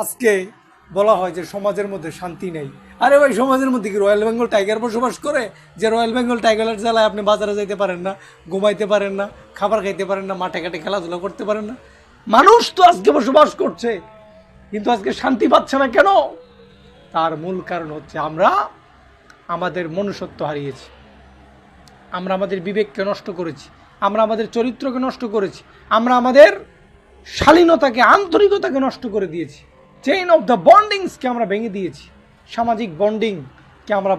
আজকে বলা হয় যে সমাজের মধ্যে শান্তি নেই। আরে ভাই, সমাজের মধ্যে কি রয়্যাল বেঙ্গল টাইগার বসবাস করে? যে রয়্যাল বেঙ্গল টাইগারের জ্বালায় আপনি বাজারে যেতে পারেন না, ঘুমাইতে পারেন না, খাবার খাইতে পারেন না, মাঠে ঘাটে খেলাধুলা করতে পারেন না। মানুষ তো আজকে বসবাস করছে, কিন্তু আজকে শান্তি পাচ্ছে না কেন? তার মূল কারণ হচ্ছে আমরা আমাদের মনুষ্যত্ব হারিয়েছি। আমরা আমাদের বিবেককে নষ্ট করেছি। আমরা আমাদের চরিত্রকে নষ্ট করেছি। আমরা আমাদের শালীনতাকে, আন্তরিকতাকে নষ্ট করে দিয়েছি। চেইন অফ দ্য বন্ডিংসকে আমরা ভেঙে দিয়েছি, সামাজিক বন্ডিংকে আমরা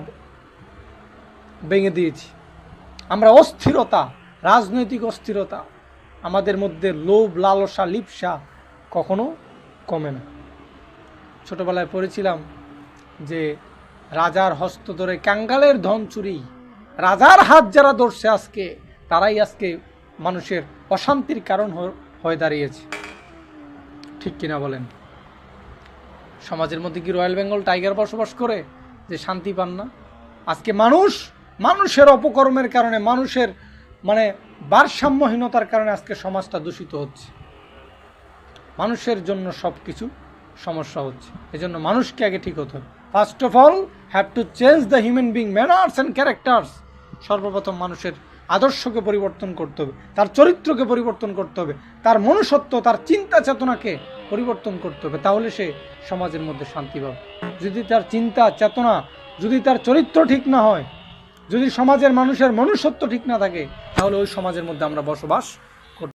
ভেঙে দিয়েছি। আমরা অস্থিরতা, রাজনৈতিক অস্থিরতা, আমাদের মধ্যে লোভ, লালসা, লিপসা কখনো কমে না। ছোটোবেলায় পড়েছিলাম যে রাজার হস্ত ধরে কাঙ্গালের ধন চুরি, রাজার হাত যারা ধরছে আজকে, তারাই আজকে মানুষের অশান্তির কারণ হয়ে দাঁড়িয়েছে। ঠিক কিনা বলেন? সমাজের মধ্যে কি রয়্যাল বেঙ্গল টাইগার বসবাস করে? যে শান্তি পান না। আজকে মানুষ, মানুষের অপকর্মের কারণে, মানুষের মানে ভারসাম্যহীনতার কারণে আজকে সমাজটা দূষিত হচ্ছে। মানুষের জন্য সব কিছু সমস্যা হচ্ছে। এজন্য মানুষকে আগে ঠিক হতে হবে। First of all have to change the human being manners and characters সর্বপ্রথম মানুষের আদর্শকে পরিবর্তন করতে হবে। তার চরিত্রকে পরিবর্তন করতে হবে। তার মনুষ্যত্ব, তার চিন্তা চেতনাকে পরিবর্তন করতে হবে, তাহলে সে সমাজের মধ্যে শান্তি পাবে। যদি তার চিন্তা, চেতনা, যদি তার চরিত্র ঠিক না হয়, যদি সমাজের মানুষের মনুষ্যত্ব ঠিক না থাকে, তাহলে ওই সমাজের মধ্যে আমরা বসবাস